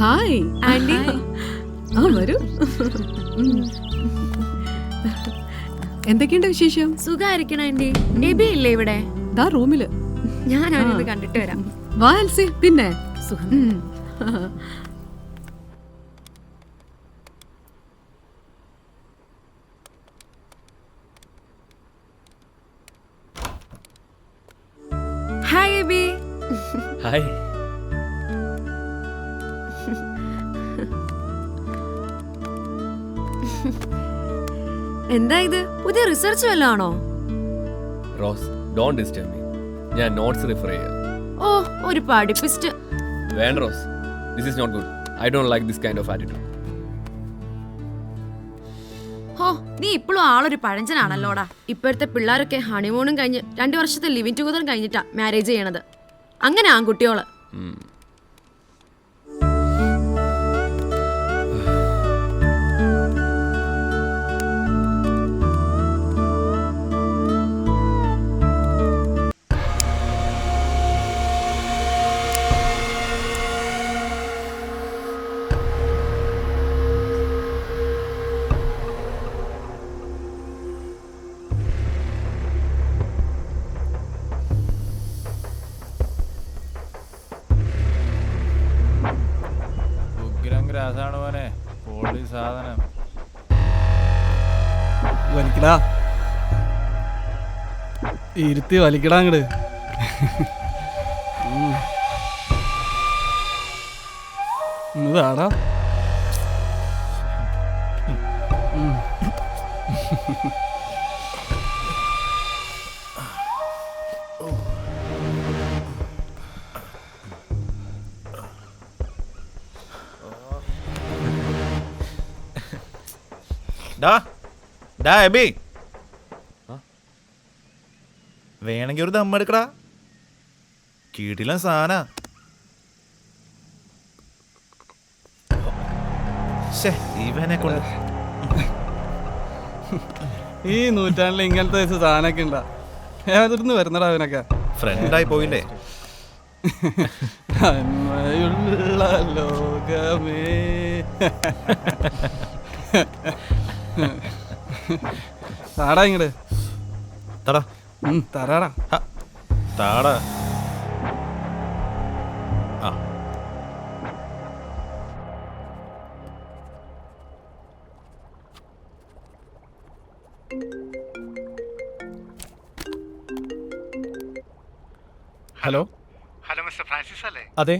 Hi Andy ആ വരൂ. എന്തൊക്കെയുണ്ട് വിശേഷം? സുഖായിരിക്കണം ആൻഡി എബി ഇല്ലേ ഇവിടെ? ദാ റൂമിൽ. ഞാൻ അവനൊന്ന് കണ്ടിട്ട് വരാം. വാ എൽസി. പിന്നെ? സുഖം. ഹായ്. എന്താ ഇത്? പുതിയ റിസർച്ച് വല്ലതാണോ റോസ് ഡോണ്ട് ഡിസ്റ്റർബ് മീ ഞാൻ നോട്ട്സ് റിഫർ ചെയ്യാം. ഓ ഒരു പഠിപ്പിസ്റ്റ് വേണ്ട Rose. This is not good I don't like this kind of attitude ഹോ നീ ഇപ്പോഴും ആളൊരു പഴഞ്ചനാണല്ലോടാ. ഇപ്പോഴത്തെ പിള്ളേരൊക്കെ ഹണിമൂണും കഴിഞ്ഞ് രണ്ട് വർഷത്തെ ലിവിങ് ടുഗദറും കഴിഞ്ഞിട്ടാ മാരേജ് ചെയ്യണത്. അങ്ങനെ ആൺകുട്ടിയോൾ. ഗ്രാസാണ് മോനെ. പൊളി സാധനം. വലിക്കടാ. ഇരുത്തി വലിക്കടാ അങ്ങട്. ഇതാടാ. ഡാ ഡാ എബി വേണമെങ്കിൽ ഒരു ദമ്മ എടുക്കടാ. കീട്ടില്ല സാന ഇവനെ കൊണ്ട്. ഈ നൂറ്റാണ്ടിൽ ഇങ്ങനത്തെ സാധനമൊക്കെ ഉണ്ടാ. ഏതിരുന്ന് വരുന്നടാ അവനൊക്കെ. ഫ്രണ്ടായി പോയില്ലേ? അമ്മയുള്ള ലോകമേ. താടാ ഇങ്ങട്. തടാ. ഉം, തരാടാ താടാ. ആ. ഹലോ. ഹലോ മിസ്റ്റർ ഫ്രാൻസിസ് അല്ലേ അതെ.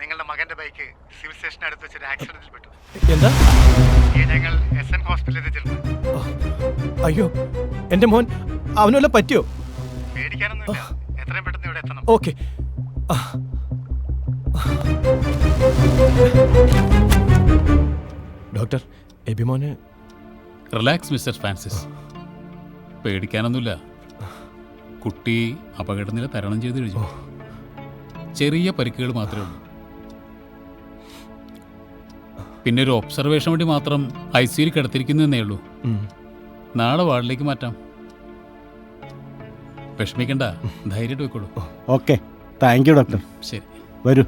നിങ്ങളുടെ മകന്റെ ബൈക്ക് സിവിൽ സ്റ്റേഷൻ അടുത്ത് വെച്ചൊരു ആക്സിഡന്റിൽ പെട്ടു. എന്താ? ഈ ഞങ്ങൾ എസ് എൻ ഹോസ്പിറ്റലിൽ ചെല്ലുന്നു അയ്യോ എന്റെ മോൻ അവനല്ല വല്ല പറ്റിയോ? പേടിക്കാനൊന്നുമില്ല എത്രയും പെട്ടെന്ന് ഇവിടെ എത്തണം. ഓക്കെ. ഡോക്ടർ എബിമോന് റിലാക്സ് മിസ്റ്റർ ഫ്രാൻസിസ്. പേടിക്കാനൊന്നുമില്ല. കുട്ടി അപകടനില തരണം ചെയ്ത് കഴിഞ്ഞു. ചെറിയ പരിക്കുകൾ മാത്രമേ ഉള്ളൂ. പിന്നെ ഒരു ഒബ്സർവേഷൻ വേണ്ടി മാത്രം ഐ സിയിൽ കിടത്തിരിക്കുന്നേ ഉള്ളൂ. നാളെ വാർഡിലേക്ക് മാറ്റാം. വിഷമിക്കണ്ട ധൈര്യമായിട്ട് വെക്കോളൂ ഓക്കെ. Thank you doctor. ശരി. വരൂ.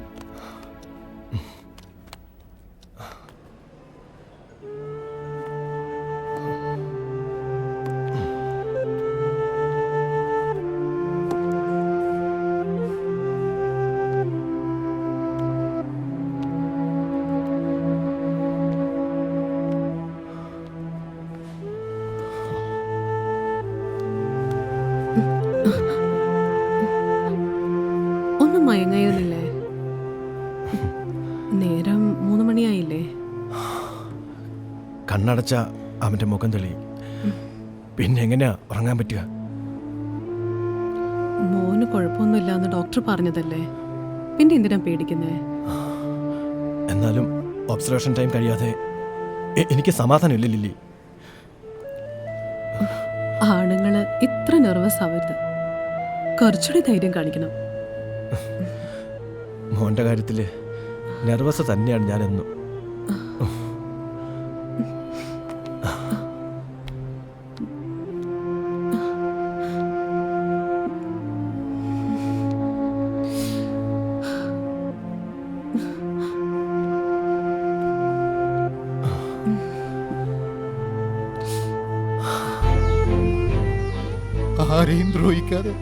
കണ്ണടച്ച അവന്റെ മുഖം തെളിയും പിന്നെ എങ്ങനെയാ ഉറങ്ങാൻ പറ്റുക? മോന് കുഴപ്പമൊന്നുമില്ല എന്ന് ഡോക്ടർ പറഞ്ഞതല്ലേ? പിന്നെ എന്തിനാ പേടിക്കുന്നത് എന്നാലും ഒബ്സർവേഷൻ ടൈം കഴിയാതെ എനിക്ക് സമാധാനമില്ല ലില്ലി? ആണുങ്ങൾ ഇത്ര നെർവസ് ആവരുത്. കുറച്ചുകൂടി ധൈര്യം കാണിക്കണം. മോന്റെ കാര്യത്തിൽ നെർവസ് തന്നെയാണ് ഞാനെന്നും. ആരെയും ദ്രോഹിക്കാതെ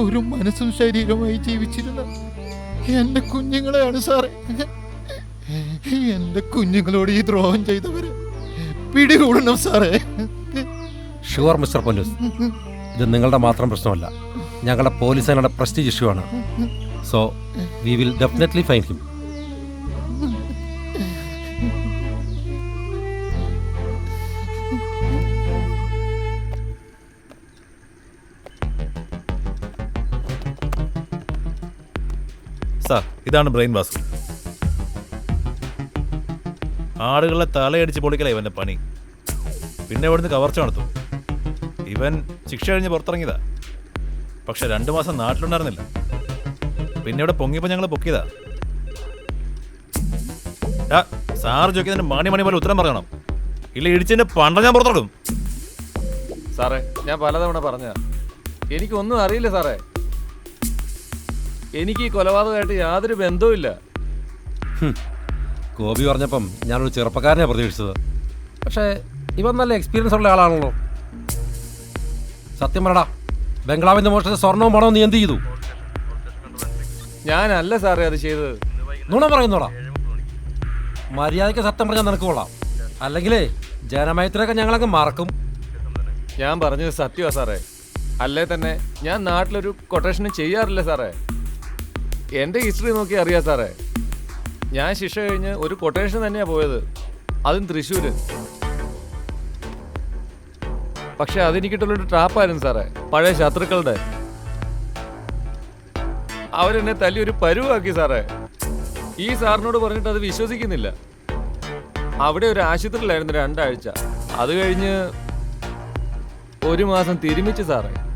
ഒരു മനസ്സും ശരീരമായി ജീവിച്ചിരുന്ന എന്റെ കുഞ്ഞുങ്ങളെയാണ് സാറേ. എന്റെ കുഞ്ഞുങ്ങളോട് ഈ ദ്രോഹം ചെയ്തവര് പിടികൂടണം സാറേ. ഷുവർ മിസ്റ്റർ പൊന്നൂസ് ഇത് നിങ്ങളുടെ മാത്രം പ്രശ്നമല്ല. ഞങ്ങളുടെ പോലീസ് സേനയുടെ പ്രസ്റ്റീജ് ഇഷ്യൂ ആണ്. So we will definitely fine him sir ഇതാണ് ബ്രെയിൻ വാസ് ആടുകളെ തലയടിച്ച് പൊളിക്കല ഇവന്റെ പണി. പിന്നെ ഇവിടുന്ന് കവർച്ച നടത്തും. ഇവൻ ശിക്ഷ കഴിഞ്ഞ് പുറത്തിറങ്ങിയതാ. പക്ഷെ രണ്ടു മാസം നാട്ടിലുണ്ടായിരുന്നില്ല. പിന്നെ ഇവിടെ പൊങ്ങിയപ്പോ ഞങ്ങൾ പൊക്കിയതാ. സാർ ചോദിക്കുന്നതിന് മണി മണി പോലെ ഉത്തരം പറയണം. ഇല്ല ഇടിച്ചതിന്റെ പണ്ട ഞാൻ പുറത്തിറക്കും. സാറേ ഞാൻ പലതവണ പറഞ്ഞ എനിക്കൊന്നും അറിയില്ല സാറേ. എനിക്ക് ഈ കൊലപാതകമായിട്ട് യാതൊരു ബന്ധവുമില്ല ഗോപി പറഞ്ഞപ്പം ഞാനൊരു ചെറുപ്പക്കാരനെ പ്രതീക്ഷിച്ചത്. പക്ഷേ ഇവൻ നല്ല എക്സ്പീരിയൻസ് ഉള്ള ആളാണല്ലോ. സത്യം പറടാ ബംഗ്ലാവിന്റെ മോഷ്ടിച്ച സ്വർണവും പണവും നീ എന്ത് ചെയ്തു? ഞാനല്ല സാറേ അത് ചെയ്തത്. നുണ പറയുന്നോടാ. മര്യാദയ്ക്ക് സത്യം പറഞ്ഞാൽ നിനക്ക് കൊള്ളാം. അല്ലെങ്കിലേ ജനമയത്തിലൊക്കെ ഞങ്ങളൊക്കെ മറക്കും. ഞാൻ പറഞ്ഞത് സത്യമാ സാറേ. അല്ലേ തന്നെ ഞാൻ നാട്ടിലൊരു കൊട്ടേഷനും ചെയ്യാറില്ല സാറേ. എന്റെ ഹിസ്റ്ററി നോക്കി അറിയാം സാറേ. ഞാൻ ശിക്ഷ കഴിഞ്ഞ് ഒരു കൊട്ടേഷൻ തന്നെയാണ് പോയത്. അതും തൃശ്ശൂര്. പക്ഷെ അതെനിക്കിട്ടുള്ളൊരു ട്രാപ്പായിരുന്നു സാറേ പഴയ ശത്രുക്കളുടെ. അവരെന്നെ തല്ലി ഒരു പരുവാക്കി സാറേ. ഈ സാറിനോട് പറഞ്ഞിട്ട് അത് വിശ്വസിക്കുന്നില്ല. അവിടെ ഒരു ആശുപത്രിയിലായിരുന്നു രണ്ടാഴ്ച. അത് കഴിഞ്ഞ് ഒരു മാസം തിരുമിച്ച് സാറേ.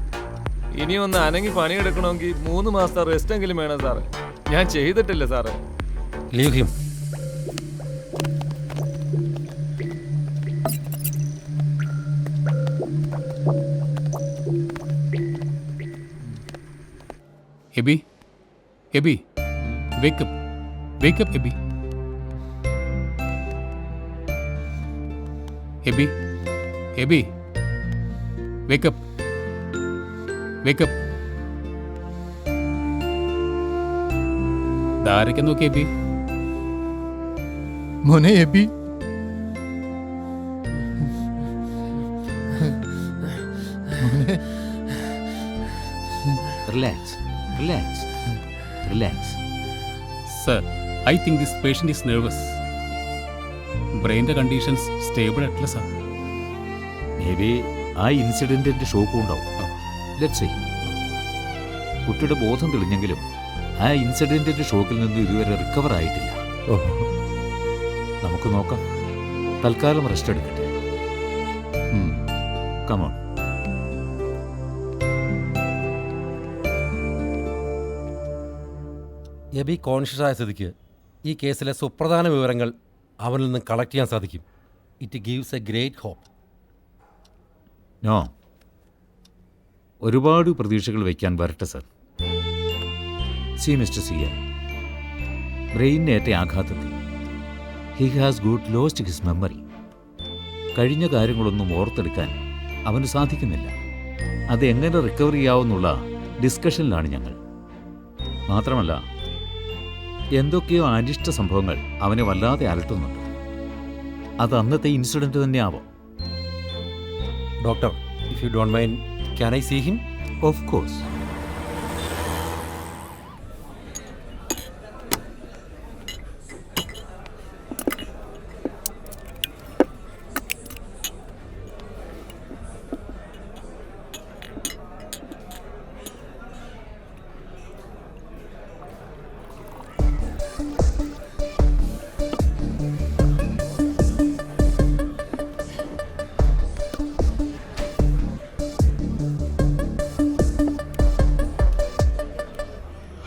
ഇനി ഒന്ന് അനങ്ങി പണിയെടുക്കണമെങ്കിൽ മൂന്ന് മാസത്തെ റെസ്റ്റ് എങ്കിലും വേണം സാറ്. ഞാൻ ചെയ്തിട്ടില്ല sir. Leave him Aby Aby wake up wake up Aby. Aby Aby wake up wake up ധാരയ്ക്ക് നോക്കി എബി? മോനെ Aby. Relax relax relax sir I think this patient is nervous ബ്രെയിന്റെ conditions stable at least ആണ് may be ആ ഇൻസിഡന്റിന്റെ ഷോക്കും ഉണ്ടാവും. Let see കുട്ടിയുടെ ബോധം തെളിഞ്ഞെങ്കിലും ആ ഇൻസിഡന്റിന്റെ ഷോക്കിൽ നിന്ന് ഇതുവരെ റിക്കവർ ആയിട്ടില്ല. നമുക്ക് നോക്കാം. തൽക്കാലം റെസ്റ്റ് എടുക്കട്ടെ. കമോൺ എബി കോൺഷ്യസ് ആയ സ്ഥിതിക്ക് ഈ കേസിലെ സുപ്രധാന വിവരങ്ങൾ അവനിൽ നിന്ന് കളക്ട് ചെയ്യാൻ സാധിക്കും. It gives a great hope no ഒരുപാട് പ്രതീക്ഷകൾ വയ്ക്കാൻ വരട്ടെ സർ. സി മിസ്റ്റർ സിയ ബ്രെയിനേറ്റ ആഘാതത്തിൽ. He has good lost his memory കഴിഞ്ഞ കാര്യങ്ങളൊന്നും ഓർത്തെടുക്കാൻ അവന് സാധിക്കുന്നില്ല. അത് എങ്ങനെ റിക്കവർ ചെയ്യാവുന്നുള്ള ഡിസ്കഷനിലാണ് ഞങ്ങൾ. മാത്രമല്ല എന്തൊക്കെയോ അനിഷ്ട സംഭവങ്ങൾ അവനെ വല്ലാതെ അലട്ടുന്നുണ്ട്. അത് അന്നത്തെ incident തന്നെയാവോ. Doctor if you don't mind can I see him of course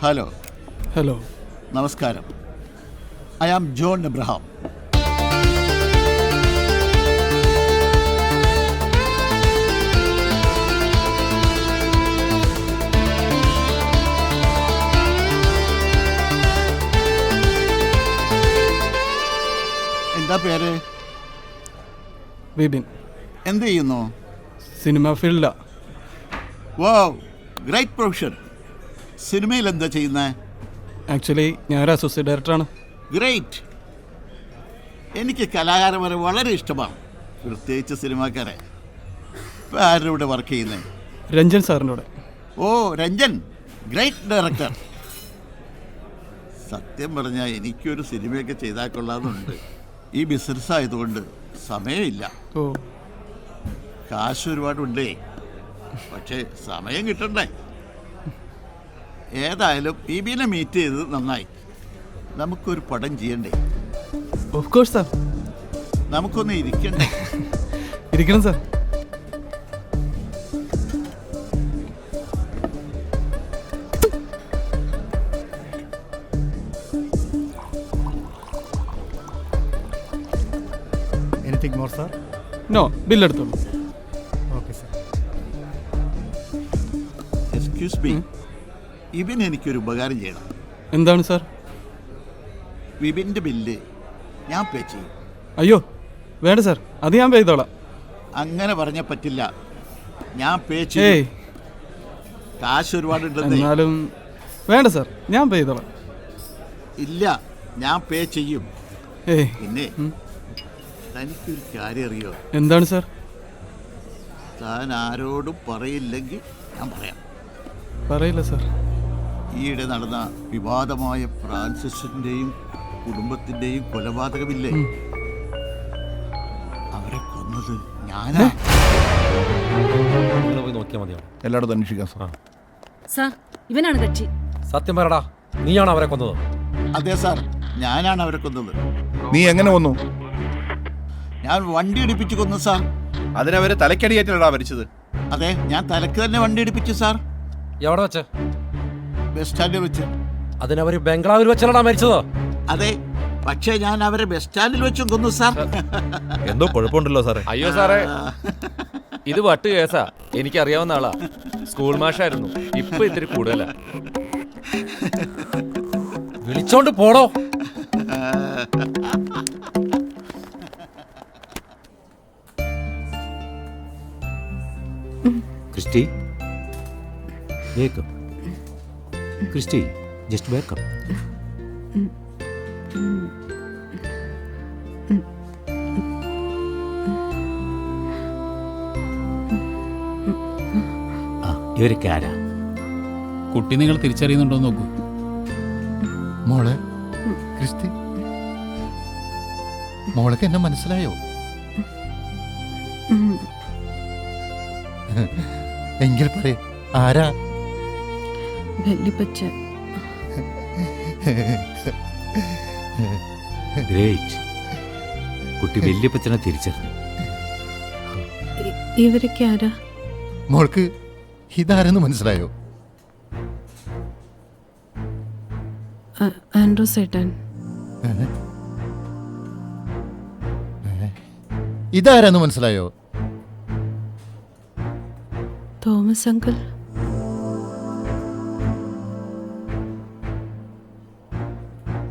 hello. Hello. നമസ്കാരം. I am John Abraham. എന്താ പേര്? വിപിൻ. എന്ത് ചെയ്യുന്നു? സിനിമ ഫീൽഡാ. വാവ് ഗ്രേറ്റ് പ്രൊഫഷൻ സിനിമയിൽ എന്താ ചെയ്യുന്നത് ആക്ച്വലി ഞാൻ ഒരു അസോസിയേറ്റ് ഡയറക്ടറാണ് ഗ്രേറ്റ് എനിക്ക് കലാകാരന്മാരെ വളരെ ഇഷ്ടമാണ്. പ്രത്യേകിച്ച് സിനിമാക്കാരെ. ഇപ്പം ആരുടെ കൂടെ വർക്ക് ചെയ്യുന്നത് രഞ്ജൻ സാറിന്റെ കൂടെ. ഓ രഞ്ജൻ. ഗ്രേറ്റ് ഡയറക്ടർ സത്യം പറഞ്ഞാൽ എനിക്കൊരു സിനിമയൊക്കെ ചെയ്താൽ കൊള്ളാമെന്നുണ്ട്. ഈ ബിസിനസ് ആയതുകൊണ്ട് സമയമില്ല. ഓ. കാശ് ഒരുപാടുണ്ടേ. പക്ഷേ സമയം കിട്ടണ്ടേ. ഏതായാലും ബിബിനെ മീറ്റ് ചെയ്തത് നന്നായി. നമുക്കൊരു പടം ചെയ്യണ്ടേ? ഓഫ് കോഴ്സ് സാർ നമുക്കൊന്ന് ഇരിക്കണ്ടേ? ഇരിക്കണം sir anything more sir no ബില്ലെടുത്തോളൂ okay sir excuse me ഇവൻ എനിക്കൊരു ഉപകാരം ചെയ്യണം. എന്താണ് സാർ? വിപിന്റെ ബില്ല് ഞാൻ പേ ചെയ്യും. അയ്യോ വേണ്ട സാർ അത് ഞാൻ പേ ചെയ്തോളാം. അങ്ങനെ പറഞ്ഞാൽ പറ്റില്ല. ഞാൻ പേ ഏയ്. ചെയ്യും കാശ് ഒരുപാടുണ്ടെന്നേ എന്നാലും വേണ്ട സാർ ഞാൻ പേ ചെയ്തോളാം. ഇല്ല ഞാൻ പേ ചെയ്യും. ഏയ്. പിന്നെ തനിക്കൊരു കാര്യം അറിയോ? എന്താണ് സാർ? താൻ ആരോടും പറയില്ലെങ്കിൽ ഞാൻ പറയാം. പറയില്ല സാർ. ഈയിടെ നടന്ന വിവാദമായ ഫ്രാൻസിസിന്റെയും കുടുംബത്തിന്റെയും കൊലപാതകമില്ലേ? അവരെ കൊന്നത് ഞാനാ. നിങ്ങൾ പോയി നോക്കിയാൽ മതിയാവും എല്ലായിടത്തും അന്വേഷിക്കാം സാർ. സാർ ഇവനാണ് കക്ഷി. സത്യം പറടാ നീയാണ് അവരെ കൊന്നത്. അതെ സാർ. ഞാനാണ് അവരെ കൊന്നത്. നീ എങ്ങനെ വന്നു ഞാൻ വണ്ടി ഇടിപ്പിച്ച് കൊന്നു സാർ. അതിനവര് തലക്കടിയേറ്റാ മരിച്ചത്. അതെ ഞാൻ തലക്ക് തന്നെ വണ്ടി ഇടിപ്പിച്ചു സാർ. എവിടെ വെച്ച്? ബസ് സ്റ്റാൻഡിൽ വെച്ച്. അതിനവർ ബംഗ്ലാവിൽ വെച്ചല്ലടാ മരിച്ചത്? അതെ പക്ഷേ ഞാൻ അവരെ ബസ് സ്റ്റാൻഡിൽ വെച്ചും കൊന്നു സാർ. എന്തോ കുഴപ്പമുണ്ടല്ലോ സാറേ. അയ്യോ സാറേ. ഇത് വട്ട് കേസാ. എനിക്കറിയാവുന്ന ആളാ. സ്കൂൾ മാഷായിരുന്നു. ഇപ്പൊ ഇത്തിരി കൂടുതലാ. വിളിച്ചോണ്ട് പോടോ. Christy wake up Christy just wake up ആ ഇവരൊക്കെ ആരാ? കുട്ടി നിങ്ങൾ തിരിച്ചറിയുന്നുണ്ടോ നോക്കൂ. മോളെ ക്രിസ്തി മോളൊക്കെ എന്നെ മനസ്സിലായോ? എങ്കിൽ പറയ ആരാ? വല്യപ്പച്ച ഗ്രേറ്റ് കുട്ടി വല്യപ്പച്ചനെ തിരിച്ചറിഞ്ഞു. ഇവരൊക്കെ ആരാ? മോൾക്ക് ഇതാരെന്ന് മനസ്സിലായോ? ആൻഡ്രോ ആൻഡ്രൂസ് ഏട്ടൻ ഇതാരെന്ന് മനസ്സിലായോ? Thomas uncle.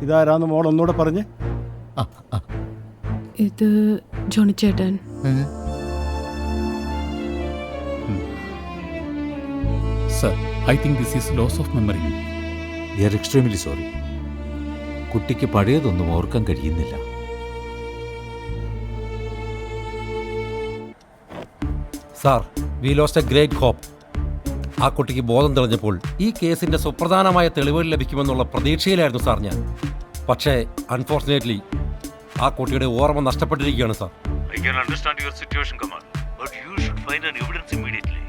ഇതാരാന്ന് മോൾ ഒന്നുകൂടെ പറഞ്ഞ്. ഇത് ജോണി ചേട്ടൻ. Sir I think this is loss of memory. We are extremely sorry കുട്ടിക്ക് പഴയതൊന്നും ഓർക്കാൻ കഴിയുന്നില്ല. Sir we lost a great hope ആ കുട്ടിക്ക് ബോധം തെളിഞ്ഞപ്പോൾ ഈ കേസിന്റെ സുപ്രധാനമായ തെളിവുകൾ ലഭിക്കുമെന്നുള്ള പ്രതീക്ഷയിലായിരുന്നു സാർ ഞാൻ. പക്ഷേ അൺഫോർച്ചുനേറ്റ്ലി ആ കുട്ടിയുടെ ഓർമ്മ നഷ്ടപ്പെട്ടിരിക്കുകയാണ് sir. I can understand your situation command but you should find an evidence immediately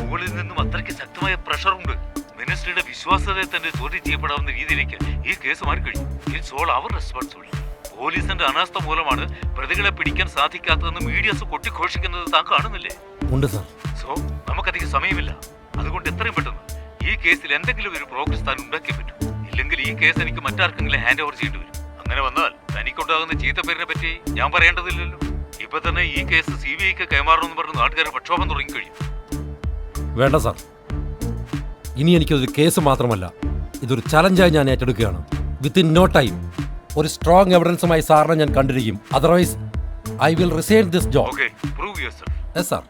മുകളിൽ നിന്നും അത്രയ്ക്ക് ശക്തമായ പ്രഷർ ഉണ്ട്. മിനിസ്റ്ററുടെ വിശ്വാസ്യതയെ തന്നെ ചോദ്യം ചെയ്യപ്പെടാവുന്ന രീതിയിലേക്ക് ഈ കേസ് മാറിക്കഴിഞ്ഞു. ഇറ്റ്സ് ഓൾ അവർ റെസ്പോൺസിബിലിറ്റി പോലീസിന്റെ അനാസ്ഥ മൂലമാണ് പ്രതികളെ പിടിക്കാൻ സാധിക്കാത്തതെന്ന് മീഡിയസ് കൊട്ടിഘോഷിക്കുന്നത് താൻ കാണുന്നില്ലേ? ഉണ്ട് സാർ. സോ നമുക്കധികം സമയമില്ല. അതുകൊണ്ട് എത്രയും പെട്ടെന്ന് ഈ കേസിൽ എന്തെങ്കിലും ഒരു പ്രോഗ്രസ് താൻ ഉണ്ടാക്കിയേ പറ്റൂ. ഇല്ലെങ്കിൽ ഈ കേസ് എനിക്ക് മറ്റാർക്കെങ്കിലും ഹാൻഡ് ഓവർ ചെയ്യേണ്ടി വരും. അങ്ങനെ വന്നാൽ തനിക്കുണ്ടാകുന്ന ചീത്തപ്പേരിനെ പറ്റി ഞാൻ പറയേണ്ടതില്ലല്ലോ. ഇപ്പൊ തന്നെ ഈ കേസ് സി ബി ഐക്ക് കൈമാറണമെന്ന് പറഞ്ഞ് നാട്ടുകാരെ പ്രക്ഷോഭം തുടങ്ങിക്കഴിഞ്ഞു വേണ്ട സാർ. ഇനി എനിക്കൊരു കേസ് മാത്രമല്ല. ഇതൊരു ചലഞ്ചായി ഞാൻ ഏറ്റെടുക്കുകയാണ്. വിത്തിൻ നോ ടൈം ഒരു സ്ട്രോങ് എവിഡൻസുമായി സാറിനെ ഞാൻ കണ്ടിരിക്കും. Otherwise I will resign this job okay prove your self yes sir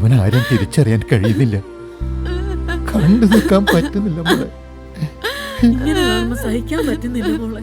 അവനാരും തിരിച്ചറിയാൻ കഴിയുന്നില്ല. കണ്ടു നിൽക്കാൻ പറ്റുന്നില്ല മോളെ. സഹിക്കാൻ പറ്റുന്നില്ല മോളെ.